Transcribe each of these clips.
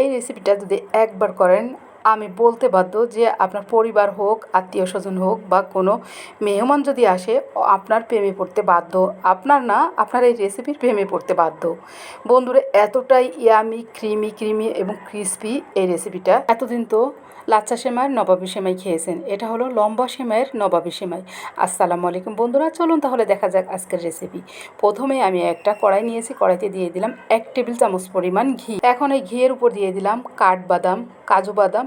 এই রেসিপিটা যদি একবার করেন আমি বলতে বাধ্য যে আপনার পরিবার হোক, আত্মীয় স্বজন হোক বা কোনো মেহমান যদি আসে আপনার প্রেমে পড়তে বাধ্য। আপনার না, আপনার এই রেসিপির প্রেমে পড়তে বাধ্য। বন্ধুরা, এতটাই ইয়ামি, ক্রিমি ক্রিমি এবং ক্রিস্পি এই রেসিপিটা এতদিন তো লাচ্চা সেমাইয়ের নবাবি সেমাই খেয়েছেন। এটা হলো লম্বা সেমাইয়ের নবাবি সেমাই। আসসালামু আলাইকুম বন্ধুরা, চলুন তাহলে দেখা যাক আজকের রেসিপি প্রথমে আমি একটা কড়াই নিয়েছি, কড়াইতে দিয়ে দিলাম এক টেবিল চামচ পরিমাণ ঘি। এখন এই ঘিয়ের উপর দিয়ে দিলাম কাঠবাদাম, কাজু বাদাম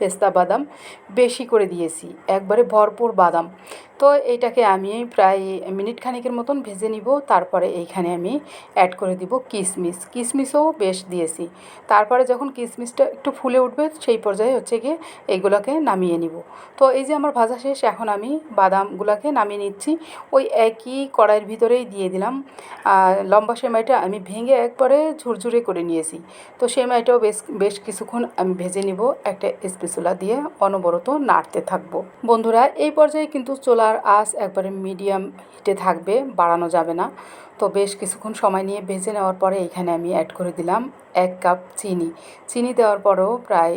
পেস্তা বাদাম বেশি করে দিয়েছি, একবারে ভরপুর বাদাম। তো এইটাকে আমি প্রায় মিনিট খানিকের মতন ভেজে নিব, তারপরে এইখানে আমি অ্যাড করে দিব কিশমিশ কিশমিশও বেশ দিয়েছি। তারপরে যখন কিশমিশটা একটু ফুলে উঠবে, সেই পর্যায়ে হচ্ছে গিয়ে এইগুলোকে নামিয়ে নিব। তো এই যে আমার ভাজা শেষ, এখন আমি বাদামগুলোকে নামিয়ে নিচ্ছি। ওই একই কড়াইয়ের ভিতরেই দিয়ে দিলাম। লম্বা সেমাইটা আমি ভেঙে একবারে ঝুরঝুরে করে নিয়েছি। তো সেমাইটাও বেশ বেশ কিছুক্ষণ আমি ভেজে নিব, একটা স্পেসুলা দিয়ে অনবরত নাড়তে থাকব। বন্ধুরা, এই পর্যায়ে কিন্তু চোলার আঁচ একবারে মিডিয়াম হিটে থাকবে, বাড়ানো যাবে না। তো বেশ কিছুক্ষণ সময় নিয়ে ভেজে নেওয়ার পরে এখানে আমি অ্যাড করে দিলাম এক কাপ চিনি। চিনি দেওয়ার পরেও প্রায়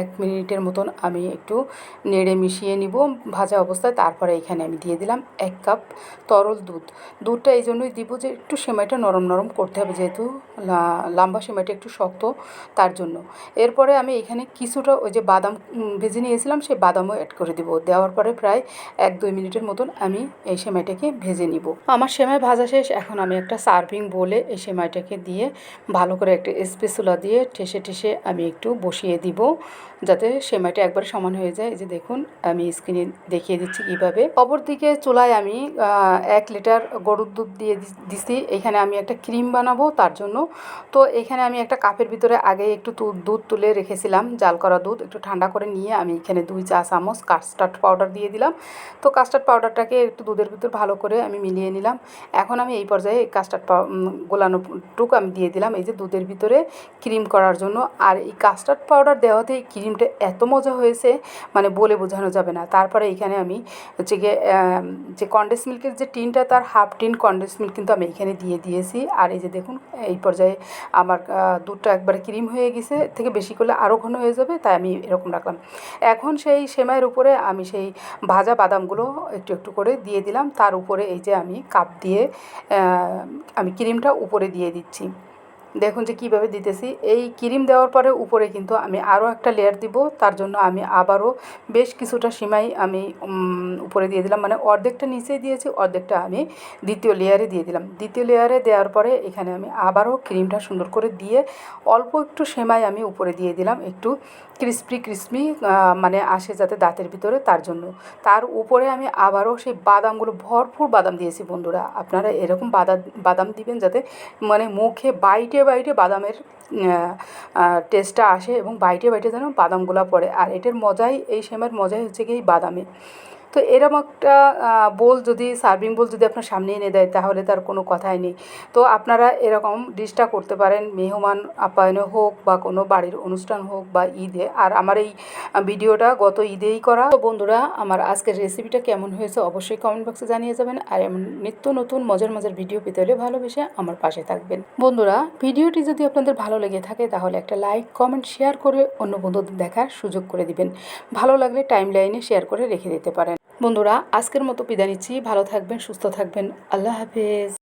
এক মিনিটের মতন আমি একটু নেড়ে মিশিয়ে নিব ভাজা অবস্থায়। তারপরে এখানে আমি দিয়ে দিলাম এক কাপ তরল দুধ। দুধটা এই জন্যই দিব যে একটু সেমাইটা নরম নরম করতে হবে, যেহেতু লম্বা সেমাইটা একটু শক্ত, তার জন্য। এরপরে আমি এখানে কিছুটা ওই যে বাদাম ভেজে নিয়েছিলাম, সেই বাদামও অ্যাড করে দিব। দেওয়ার পরে প্রায় এক দুই মিনিটের মতন আমি এই সেমাইটাকে ভেজে নিব। আমার সেমাই ভাজা শেষ, এখন আমি একটা সার্ভিং বলে এই সেমাইটাকে দিয়ে ভালো করে একটা স্পেসুলা দিয়ে ঠেসে ঠেসে আমি একটু বসিয়ে দিব, যাতে সেমাইটা একবার সমান হয়ে যায়। এই যে দেখুন, আমি স্ক্রিনে দেখিয়ে দিচ্ছি কীভাবে। অপরদিকে চুলায় আমি এক লিটার গরুর দুধ দিয়ে দিছি। এখানে আমি একটা ক্রিম বানাবো তার জন্য। তো এখানে আমি একটা কাপের ভিতরে আগে একটু দুধ তুলে রেখেছিলাম, জাল করা দুধ, একটু ঠান্ডা করে নিয়ে আমি এখানে দুই চা চামচ কাস্টার্ড পাউডার দিয়ে দিলাম। তো কাস্টার্ড পাউডারটাকে একটু দুধের ভিতর ভালো করে আমি মিলিয়ে নিলাম। এখন আমি এই পর্যায়ে এই কাস্টার্ড গোলানো টুক আমি দিয়ে দিলাম। এই যে দুধের ভিতরে ক্রিম করার জন্য। আর এই কাস্টার্ড পাউডার দেওয়াতে এই ক্রিমটা এত মজা হয়েছে মানে বলে বোঝানো যাবে না। তারপরে এখানে আমি হচ্ছে গিয়ে যে কন্ডেন্স মিল্কের যে টিনটা, তার হাফ টিন কন্ডেন্স মিল্ক কিন্তু আমি এখানে দিয়ে দিয়েছি। আর এই যে দেখুন, এই পর্যায়ে আমার দুধটা একবারে ক্রিম হয়ে গেছে। থেকে বেশি করলে আরও ঘন হয়ে যাবে, তাই আমি এরকম রাখলাম। এখন সেই সেমাইয়ের উপরে আমি সেই ভাজা বাদামগুলো একটু একটু করে দিয়ে দিলাম। তার উপরে এই যে আমি কাপ দিয়ে আমি ক্রিমটা উপরে দিয়ে দিচ্ছি। দেখুন যে কীভাবে দিতেছি। এই ক্রিম দেওয়ার পরে উপরে কিন্তু আমি আরও একটা লেয়ার দিব। তার জন্য আমি আবারও বেশ কিছুটা সীমাই আমি উপরে দিয়ে দিলাম। মানে অর্ধেকটা নিচে দিয়েছি, অর্ধেকটা আমি দ্বিতীয় লেয়ারে দিয়ে দিলাম। দ্বিতীয় লেয়ারে দেওয়ার পরে এখানে আমি আবারও ক্রিমটা সুন্দর করে দিয়ে অল্প একটু সেমাই আমি উপরে দিয়ে দিলাম। একটু ক্রিসপি ক্রিসপি মানে আসে যাতে দাঁতের ভিতরে তার জন্য। তার উপরে আমি আবারও সেই বাদামগুলো, ভরপুর বাদাম দিয়েছি বন্ধুরা। আপনারা এরকম বাদাম বাদাম দিবেন যাতে মানে মুখে বাইটে বাইটে বাইটে বাদামের টেস্টটা আসে এবং বাইটে বাইটে যেন বাদামগুলো পড়ে। আর এটার মজাই, এই সেমের মজাই হচ্ছে কি এই বাদামে। তো এরকম একটা বোল যদি, সার্ভিং বোল যদি আপনার সামনে এনে দেয়, তাহলে তার কোনো কথাই নেই। তো আপনারা এরকম ডিশটা করতে পারেন, মেহমান আপ্যায়নে হোক বা কোনো বাড়ির অনুষ্ঠান হোক বা ঈদে। আর আমার এই ভিডিওটা গত ঈদেই করা। তো বন্ধুরা, আমার আজকের রেসিপিটা কেমন হয়েছে অবশ্যই কমেন্ট বক্সে জানিয়ে যাবেন। আর এমন নিত্য নতুন, মজার মজার ভিডিও পেতে হলে ভালোবেসে আমার পাশে থাকবেন। বন্ধুরা, ভিডিওটি যদি আপনাদের ভালো লেগে থাকে, তাহলে একটা লাইক কমেন্ট শেয়ার করে অন্য বন্ধুদের দেখার সুযোগ করে দিবেন। ভালো লাগলে টাইম লাইনে শেয়ার করে রেখে দিতে পারেন। বন্ধুরা আজকের মতো বিদায় নিচ্ছি। ভালো থাকবেন সুস্থ থাকবেন। আল্লাহ হাফেজ।